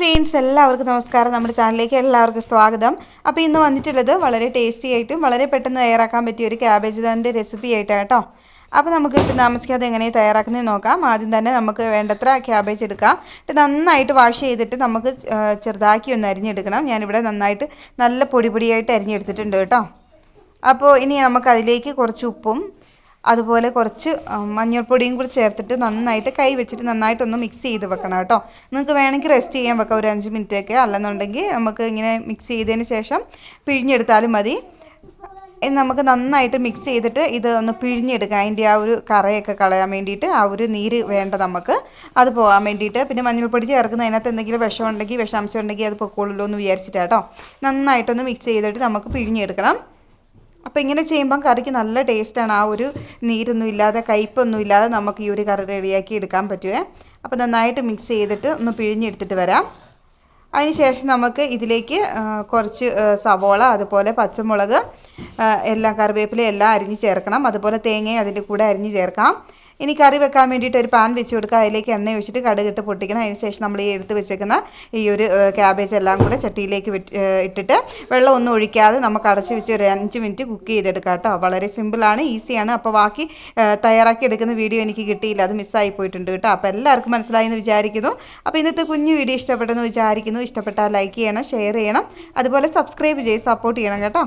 Friends എല്ലാവർക്കും നമസ്കാരം. നമ്മുടെ ചാനലിലേക്ക് എല്ലാവർക്കും സ്വാഗതം. അപ്പോൾ ഇന്ന് വന്നിട്ടുള്ളത് വളരെ ടേസ്റ്റി ആയിട്ടും വളരെ പെട്ടെന്ന് തയ്യാറാക്കാൻ പറ്റിയ ഒരു ക്യാബേജ് തന്നെ റെസിപ്പി ആയിട്ടാണ് കേട്ടോ. അപ്പോൾ നമുക്ക് ഇപ്പം താമസിക്കാതെ എങ്ങനെ തയ്യാറാക്കുന്നത് നോക്കാം. ആദ്യം തന്നെ നമുക്ക് വേണ്ടത്ര ക്യാബേജ് എടുക്കാം. എന്നിട്ട് നന്നായിട്ട് വാഷ് ചെയ്തിട്ട് നമുക്ക് ചെറുതാക്കി ഒന്ന് അരിഞ്ഞെടുക്കണം. ഞാനിവിടെ നന്നായിട്ട് നല്ല പൊടി പൊടിയായിട്ട് അരിഞ്ഞെടുത്തിട്ടുണ്ട് കേട്ടോ. അപ്പോൾ ഇനി നമുക്ക് അതിലേക്ക് കുറച്ച് ഉപ്പും അതുപോലെ കുറച്ച് മഞ്ഞൾപ്പൊടിയും കൂടി ചേർത്തിട്ട് നന്നായിട്ട് കൈ വെച്ചിട്ട് നന്നായിട്ടൊന്ന് മിക്സ് ചെയ്ത് വെക്കണം കേട്ടോ. നിങ്ങൾക്ക് വേണമെങ്കിൽ റെസ്റ്റ് ചെയ്യാൻ വെക്കാം ഒരു അഞ്ച് മിനിറ്റൊക്കെ അല്ലെന്നുണ്ടെങ്കിൽ നമുക്ക് ഇങ്ങനെ മിക്സ് ചെയ്തതിന് ശേഷം പിഴിഞ്ഞെടുത്താലും മതി. ഇനി നമുക്ക് നന്നായിട്ട് മിക്സ് ചെയ്തിട്ട് ഇത് ഒന്ന് പിഴിഞ്ഞെടുക്കാം. അതിന്റെ ആ ഒരു കറയൊക്കെ കളയാൻ വേണ്ടിയിട്ട് ആ ഒരു നീര് വേണ്ട നമുക്ക്. അത് പോകാൻ വേണ്ടിയിട്ട്. പിന്നെ മഞ്ഞൾപ്പൊടി ചേർക്കുന്ന അതിനകത്ത് എന്തെങ്കിലും വിഷം ഉണ്ടെങ്കിൽ വിഷാംശം ഉണ്ടെങ്കിൽ അത് പൊക്കോളൂ എന്ന് വിചാരിച്ചിട്ടാട്ടോ നന്നായിട്ടൊന്ന് മിക്സ് ചെയ്തിട്ട് നമുക്ക് പിഴിഞ്ഞെടുക്കണം. അപ്പോൾ ഇങ്ങനെ ചെയ്യുമ്പം കറിക്ക് നല്ല ടേസ്റ്റാണ് ആ ഒരു നീരൊന്നും ഇല്ലാതെ കയ്പൊന്നും ഇല്ലാതെ നമുക്ക് ഈ ഒരു കറി റെഡിയാക്കി എടുക്കാൻ പറ്റുമേ അപ്പോൾ നന്നായിട്ട് മിക്സ് ചെയ്തിട്ട് ഒന്ന് പിഴിഞ്ഞെടുത്തിട്ട് വരാം. അതിനുശേഷം നമുക്ക് ഇതിലേക്ക് കുറച്ച് സവോള അതുപോലെ പച്ചമുളക് എല്ലാം കറിവേപ്പില എല്ലാം അരിഞ്ഞ് ചേർക്കണം. അതുപോലെ തേങ്ങയും അതിന്റെ കൂടെ അരിഞ്ഞ് ചേർക്കാം. ഇനി കറി വെക്കാൻ വേണ്ടിയിട്ട് ഒരു പാൻ വെച്ച് കൊടുക്കുക. അതിലേക്ക് എണ്ണ ഒഴിച്ചിട്ട് കടുകിട്ട് പൊട്ടിക്കണം. അതിന് ശേഷം നമ്മൾ ഈ എടുത്ത് വെച്ചേക്കുന്ന ഈ ഒരു ക്യാബേജ് എല്ലാം കൂടെ ചട്ടിയിലേക്ക് ഇട്ടിട്ട് വെള്ളം ഒന്നും ഒഴിക്കാതെ നമുക്ക് അടച്ച് വെച്ച് ഒരു അഞ്ച് മിനിറ്റ് കുക്ക് ചെയ്തെടുക്കാം കേട്ടോ. വളരെ സിമ്പിളാണ് ഈസിയാണ് അപ്പോൾ ബാക്കി തയ്യാറാക്കി എടുക്കുന്ന വീഡിയോ എനിക്ക് കിട്ടിയില്ല. അത് മിസ്സായി പോയിട്ടുണ്ട് കേട്ടോ. അപ്പോൾ എല്ലാവർക്കും മനസ്സിലായി എന്ന് വിചാരിക്കുന്നു. അപ്പോൾ ഇന്നത്തെ കുഞ്ഞു വീഡിയോ ഇഷ്ടപ്പെട്ടെന്ന് വിചാരിക്കുന്നു. ഇഷ്ടപ്പെട്ടാൽ ലൈക്ക് ചെയ്യണം ഷെയർ ചെയ്യണം. അതുപോലെ സബ്സ്ക്രൈബ് ചെയ്ത് സപ്പോർട്ട് ചെയ്യണം കേട്ടോ.